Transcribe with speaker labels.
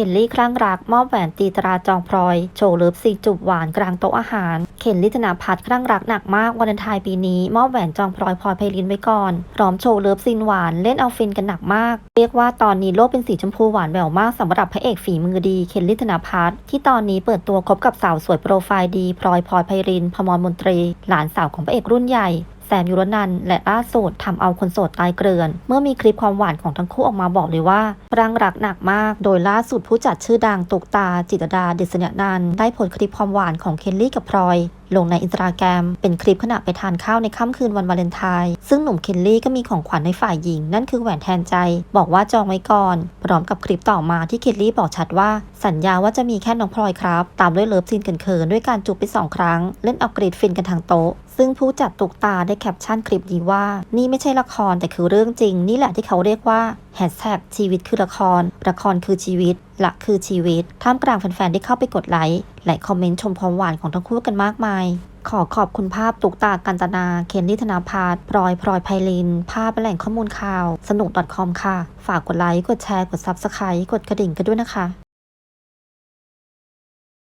Speaker 1: คนลี่คลั่งรักมอบแหวนตีตราจองพลอย โชว์เลิฟซีจูบหวานกลางโต๊ะอาหาร เคนลี่ธนาพัฒน์คลั่งรักหนักมากวันไทน์ปีนี้ มอบแหวนจองพลอยพลอยไพลินไว้ก่อน พร้อมโชว์เลิฟซีนหวานเล่นเอาฟินกันหนักมาก เรียกว่าตอนนี้โลกเป็นสีชมพูหวานแหววมากสำหรับพระเอกฝีมือดีเคนลี่ธนาพัฒน์ที่ตอนนี้เปิดตัวคบกับสาวสวยโปรไฟล์ดีพลอยพลอยไพรินพมรมนตรี หลานสาวของพระเอกรุ่นใหญ่ แซมยุรนันและล่าสุดทำเอาคนโสดตายเกลื่อน เมื่อมีคลิปความหวานของทั้งคู่ออกมาบอกเลยว่ารังรักหนักมาก โดยล่าสุดผู้จัดชื่อดังตุกตา จิตดาเดชเนยนันได้โพสคลิปความหวานของเคนลี่กับพลอยลงในอินสตาแกรมเป็นคลิปขณะไปทานข้าวในค่ำคืนวันวาเลนไทน์ซึ่งหนุ่มเคนลี่ก็มีของขวัญในฝ่ายหญิง นั่นคือแหวนแทนใจ บอกว่าจองไว้ก่อน พร้อมกับคลิปต่อมาที่เคนลี่บอกชัดว่า สัญญาว่าจะมีแค่น้องพลอยครับ ตามด้วยเลิฟซีนเขินๆด้วยการจูบไปสองครั้ง เล่นเอากรีดฟินกันทางโต๊ะ ซึ่งผู้จัดตุกตาได้แคปชั่นคลิปนี้ว่า นี่ไม่ใช่ละครแต่คือเรื่องจริง นี่แหละที่เขาเรียกว่าแฮชแท็กชีวิตคือละคร ละครคือชีวิตละคือชีวิต ท่ามกลางแฟนๆที่เข้าไปกดไลค์และคอมเมนต์ชมความหวานของทั้งคู่กันมากมายขอขอบคุณภาพตุกตากันตนา เคนลี่ธนาพาสพลอยพลอยไพลิน ภาพและแหล่งข้อมูลข่าว สนุก .com ค่ะ ฝากกดไลค์ กดแชร์ กด Subscribe กดกระดิ่งกันด้วยนะคะ